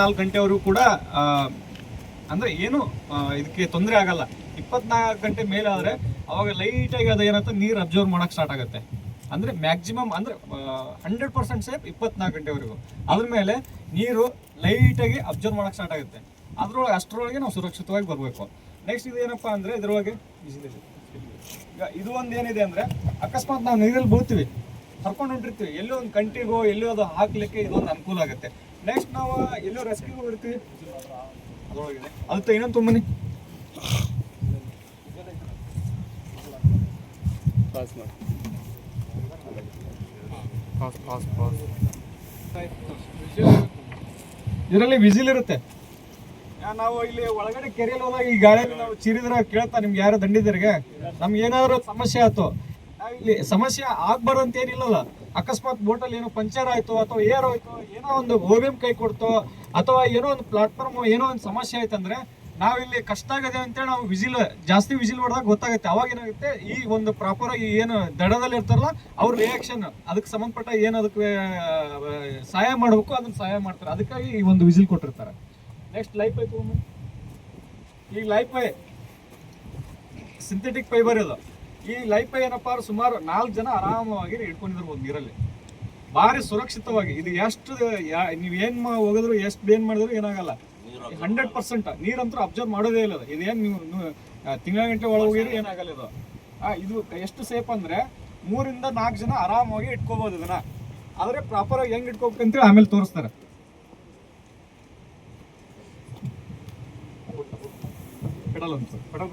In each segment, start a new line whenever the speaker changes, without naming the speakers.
ನಾಲ್ಕು ಗಂಟೆವರೆಗೂ ಕೂಡ ಅಂದರೆ ಅಂದ್ರೆ ಏನು ಇದಕ್ಕೆ ತೊಂದರೆ ಆಗಲ್ಲ. ಇಪ್ಪತ್ನಾಲ್ಕು ಗಂಟೆ ಮೇಲೆ ಆದರೆ ಅವಾಗ ಲೈಟಾಗಿ ಅದು ಏನಂತ ನೀರು ಅಬ್ಸರ್ವ್ ಮಾಡೋಕೆ ಸ್ಟಾರ್ಟ್ ಆಗುತ್ತೆ. ಅಂದರೆ ಮ್ಯಾಕ್ಸಿಮಮ್ ಅಂದ್ರೆ ಹಂಡ್ರೆಡ್ ಪರ್ಸೆಂಟ್ ಸೇಫ್ ಇಪ್ಪತ್ನಾಲ್ಕು ಗಂಟೆವರೆಗೂ. ಅದ್ರ ಮೇಲೆ ನೀರು ಲೈಟಾಗಿ ಅಬ್ಸರ್ವ್ ಮಾಡೋಕೆ ಸ್ಟಾರ್ಟ್ ಆಗುತ್ತೆ. ಅದರೊಳಗೆ, ಅಷ್ಟರೊಳಗೆ ನಾವು ಸುರಕ್ಷಿತವಾಗಿ ಬರಬೇಕು. ನೆಕ್ಸ್ಟ್ ಇದು ಏನಪ್ಪಾ ಅಂದ್ರೆ ಇದರೊಳಗೆ, ಈಗ ಇದು ಒಂದು ಏನಿದೆ ಅಂದರೆ, ಅಕಸ್ಮಾತ್ ನಾವು ನೀರಲ್ಲಿ ಬೀಳ್ತೀವಿ. ಕರ್ಕೊಂಡು ಹೊಂಟಿರ್ತೀವಿ. ಎಲ್ಲೋ ಒಂದು ಕಂಟಿಗೋ, ಎಲ್ಲೋ ಅದು ಹಾಕ್ಲಿಕ್ಕೆ ಇದೊಂದು ಅನುಕೂಲ ಆಗುತ್ತೆ. ನೆಕ್ಸ್ಟ್ ನಾವು ಎಲ್ಲೋ ರೆಸ್ಕ್ಯೂ ಹೋಗಿರ್ತೀವಿ ಅದ್ರೊಳಗಿದೆ ಅದು ಇನ್ನೊಂದು ತುಂಬನಿ
ಪಾಸ್ ಮಾಡಿ. ಪಾಸ್ ಪಾಸ್ ಪಾಸ್
ಇದರಲ್ಲಿ ವಿಸಿಲ್ ಇರುತ್ತೆ. ಯಾ, ನಾವು ಇಲ್ಲಿ ಒಳಗಡೆ ಕೆರೆಯಲ್ಲಿ ಹೋದಾಗ ಈ ಗಾಳಿಯಲ್ಲಿ ನಾವು ಚಿರಿದ್ರೆ ಕೇಳ್ತಾ ನಿಮ್ಗೆ ಯಾರೋ ದಂಡಿದ್ರಿಗೆ? ನಮ್ಗೆ ಏನಾದ್ರು ಸಮಸ್ಯೆ ಆಯ್ತು. ಇಲ್ಲಿ ಸಮಸ್ಯೆ ಆಗ್ಬಾರಂತ ಏನಿಲ್ಲಲ್ಲ ಅಕಸ್ಮಾತ್ ಬೋಟಲ್ಲಿ ಏನೋ ಪಂಚರ್ ಆಯ್ತು ಅಥವಾ ಏರ್ ಹೋಯ್ತು, ಏನೋ ಒಂದು ಓಬಿಎಂ ಕೈ ಕೊಡ್ತು, ಅಥವಾ ಏನೋ ಒಂದು ಪ್ಲಾಟ್ಫಾರ್ಮ್ ಏನೋ ಒಂದು ಸಮಸ್ಯೆ ಆಯ್ತಂದ್ರೆ ನಾವಿಲ್ಲಿ ಕಷ್ಟ ಆಗದೆ ಅಂತೇಳಿ ನಾವು ವಿಜಿಲ್ ಜಾಸ್ತಿ ವಿಜಿಲ್ ಹೊಡೆದಾಗ ಗೊತ್ತಾಗುತ್ತೆ. ಅವಾಗ ಏನಾಗುತ್ತೆ, ಈ ಒಂದು ಪ್ರಾಪರ್ ಆಗಿ ಏನು ದಡದಲ್ಲಿ ಇರ್ತಾರಲ್ಲ, ಅವ್ರ ರಿಯಾಕ್ಷನ್ ಅದಕ್ಕೆ ಸಂಬಂಧಪಟ್ಟ ಏನು ಅದಕ್ಕೆ ಸಹಾಯ ಮಾಡಬೇಕು, ಅದನ್ನ ಸಹಾಯ ಮಾಡ್ತಾರೆ. ಅದಕ್ಕಾಗಿ ಈ ಒಂದು ವಿಜಿಲ್ ಕೊಟ್ಟಿರ್ತಾರೆ. ನೆಕ್ಸ್ಟ್ ಲೈಫ್ ತಗೊಂಡು ಈಗ ಲೈಫ್ ಸಿಂಥೆಟಿಕ್ ಫೈಬರ್ ಇದು. ಈ ಲೈಫ್ ಏನಪ್ಪ ಸುಮಾರು ನಾಲ್ಕು ಜನ ಆರಾಮವಾಗಿ ಹಿಡ್ಕೊಂಡಿರ್ಬೋದು ನೀರಲ್ಲಿ. ಭಾರಿ ಸುರಕ್ಷಿತವಾಗಿ. ಇದು ಎಷ್ಟು ನೀವ್ ಏನ್ ಹೋಗಿದ್ರು ಎಷ್ಟು ಏನ್ ಮಾಡಿದ್ರು ಏನಾಗಲ್ಲ. ಹಂಡ್ರೆಡ್ ಪರ್ಸೆಂಟ್ ನೀರಂತೂ ಅಬ್ಸರ್ವ್ ಮಾಡೋದೇ ಇಲ್ಲ ಇದು ಇದೇನ್ ನೀವು ತಿಂಗಳ ಗಂಟೆ ಒಳಗೆ ಹೋಗಿದ್ರೆ ಏನಾಗಲ್ಲ ಇದು. ಇದು ಎಷ್ಟು ಸೇಫ್ ಅಂದ್ರೆ ಮೂರಿಂದ ನಾಲ್ಕು ಜನ ಆರಾಮವಾಗಿ ಇಟ್ಕೋಬೋದು ಇದನ್ನ. ಆದರೆ ಪ್ರಾಪರ್ ಆಗಿ ಹೆಂಗ್ ಇಟ್ಕೋಬೇಕಂತ ಆಮೇಲೆ ತೋರಿಸ್ತಾರೆ. ಪೆಡಲ್ ಅಂತ ಪೆಡಲ್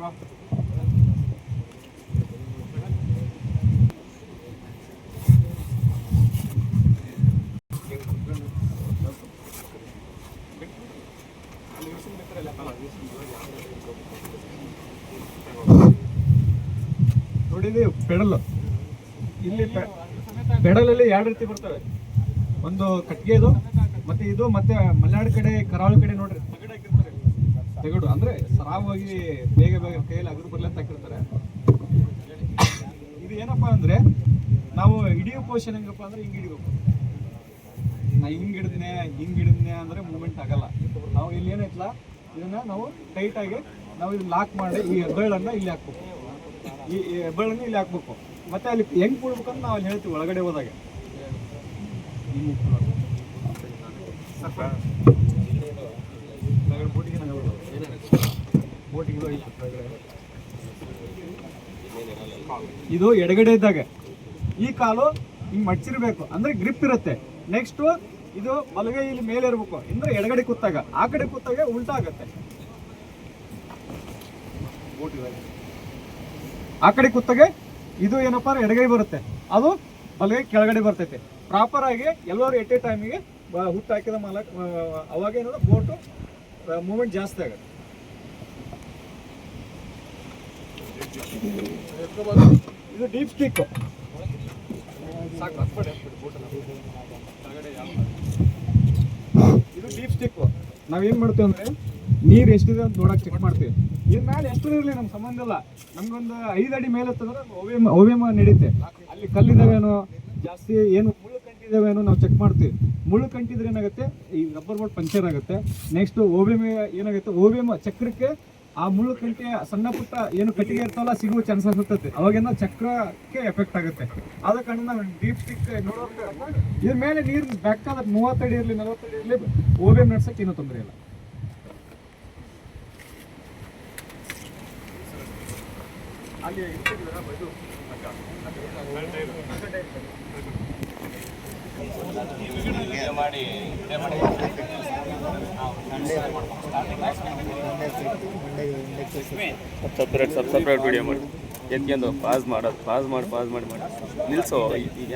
ನೋಡಿ, ಇದು ಪೆಡಲ್. ಇಲ್ಲಿ ಪೆಡಲಲ್ಲಿ ಎರಡು ರೀತಿ ಬರ್ತವೆ ಒಂದು ಕಟ್ಟಿಗೆದು ಮತ್ತೆ ಇದು, ಮತ್ತೆ ಮಲೆನಾಡು ಕಡೆ, ಕರಾವಳಿ ಕಡೆ ನೋಡ್ರಿ, ತಗಡು ಅಂದ್ರೆ ಸರಾಗವಾಗಿ ಬೇಗ ಬೇಗ ಕೈಯಲ್ಲಿ ಅಗರು ಬರ್ಲಿ ಅಂತ ಹಾಕಿರ್ತಾರೆ. ಇದು ಏನಪ್ಪಾ ಅಂದ್ರೆ, ನಾವು ಹಿಡಿಯೋ ಪೋಷನ್ ಹೆಂಗಪ್ಪ ಅಂದ್ರೆ ಹಿಂಗ್ ಹಿಡಿಬೇಕು. ನಾ ಹಿಂಗ್ ಹಿಡಿದ್ನೆ ಹಿಂಗ್ ಹಿಡಿದ್ನೆ ಅಂದ್ರೆ ಮೂಮೆಂಟ್ ಆಗಲ್ಲ. ನಾವು ಇಲ್ಲಿ ಏನೈತಲ್ಲ ಇದನ್ನ ನಾವು ಟೈಟ್ ಆಗಿ ನಾವು ಇದನ್ನ ಲಾಕ್ ಮಾಡಿ ಈ ಹೆಬ್ಬಳ್ಳನ್ನ ಇಲ್ಲಿ ಹಾಕ್ಬೇಕು. ಈ ಹೆಬ್ಬಳ್ಳನ್ನ ಇಲ್ಲಿ ಹಾಕ್ಬೇಕು. ಮತ್ತೆ ಅಲ್ಲಿ ಹೆಂಗ್ ಕೂಡ್ಬೇಕಂತ ನಾವು ಅಲ್ಲಿ ಹೇಳ್ತೀವಿ ಒಳಗಡೆ ಹೋದಾಗ. ಇದು. ಇದು ಎಡಗಡೆ ಇದ್ದಾಗ. ಈ ಕಾಲು ಹಿಂಗ್ ಮಡ್ಚಿರ್ಬೇಕು. ಅಂದ್ರೆ ಗ್ರಿಪ್ ಇರುತ್ತೆ. ನೆಕ್ಸ್ಟ್ ಇದು ಬಲಗೈ ಇಲ್ಲಿ ಮೇಲೆ ಇರ್ಬೇಕು. ಅಂದ್ರೆ ಎಡಗಡೆ ಕೂತಾಗ. ಆ ಕಡೆ ಕೂತಾಗ ಉಲ್ಟಾ ಆಗತ್ತೆ. ಆ ಕಡೆ ಕೂತಾಗ ಇದು ಏನಪ್ಪ, ಎಡಗೈ ಬರುತ್ತೆ. ಅದು ಬಲಗೈ ಕೆಳಗಡೆ ಬರ್ತೈತೆ. ಪ್ರಾಪರ್ ಆಗಿ ಎಲ್ಲರೂ ಎಟ್ ಎ ಟೈಮಿಗೆ ಹುಟ್ಟು ಹಾಕಿದ ಮಾಲಕ್ ಅವಾಗ ಏನದ, ಬೋಟು ಮೂಮೆಂಟ್ ಜಾಸ್ತಿ ಆಗುತ್ತೆ. ಇದು ಡೀಪ್ ಸ್ಟಿಕ್ ಸ್ಟಿಕ್ ನಾವೇನ್ ಮಾಡ್ತೇವೆ ಅಂದ್ರೆ ನೀರ್ ಎಷ್ಟಿದೆ ಅಂತ ನೋಡಕ್ ಚೆಕ್ ಮಾಡ್ತೀವಿ. ಇನ್ ಮೇಲೆ ಎಷ್ಟು ಇರಲಿ, ನಮ್ಗೆ ಸಂಬಂಧ ಇಲ್ಲ. ನಮ್ಗೊಂದು ಐದು ಅಡಿ ಮೇಲೆ ಹತ್ತಂದ್ರೆ ಓವಿಯಂ ಓವಿಯಂ ನಡೀತೆ. ಅಲ್ಲಿ ಕಲ್ಲಿದಾವೇನೋ, ಜಾಸ್ತಿ ಏನು ಮುಳ್ಳು ಕಂಟಿದಾವೇನೋ ನಾವು ಚೆಕ್ ಮಾಡ್ತೀವಿ. ಮುಳ್ಳು ಕಂಟಿದ್ರೆ ಏನಾಗುತ್ತೆ, ಈ ರಬ್ಬರ್ ಬೋಟ್ ಪಂಚರ್ ಆಗುತ್ತೆ. ನೆಕ್ಸ್ಟ್ ಓವ್ಯಮ ಏನಾಗುತ್ತೆ, ಓವಿಯಂ ಚಕ್ರಕ್ಕೆ ಆ ಮುಳ್ಳು ಕಂಟೆ ಸಣ್ಣ ಪುಟ್ಟ ಏನು ಕಟ್ಟಿಗೆ ಇರ್ತಾವಲ್ಲ, ಸಿಗುವ ಚಾನ್ಸಸ್ ಇರ್ತೈತಿ ಅವಾಗಿಂದ ಚಕ್ರಕ್ಕೆ ಎಫೆಕ್ಟ್ ಆಗುತ್ತೆ. ಆದ ಕಾರಣ ಡೀಪ್ ಸ್ಟಿಕ್ ನೋಡೋಕೆ ಇದ್ರ ಮೇಲೆ ನೀರು ಬೇಕಾದ ಮೂವತ್ತಡಿ ಇರಲಿ ನಲವತ್ತಡಿ ಇರಲಿ ಓಬೆ ನಡ್ಸಕ್ಕೆ ಏನೂ ತೊಂದರೆ ಇಲ್ಲ. ಅಲ್ಲಿ
ಸಪ್ರೇಟ್ ಸಬ್ ಸಪ್ರೇಟ್ ವಿಡಿಯೋ ಮಾಡಿ. ಎತ್ಕೊಂಡು ಪಾಸ್ ಮಾಡೋದು ಪಾಸ್ ಮಾಡಿ ಪಾಸ್ ಮಾಡಿ ಮಾಡಿ. ನಿಲ್ಸೋ ಈಗ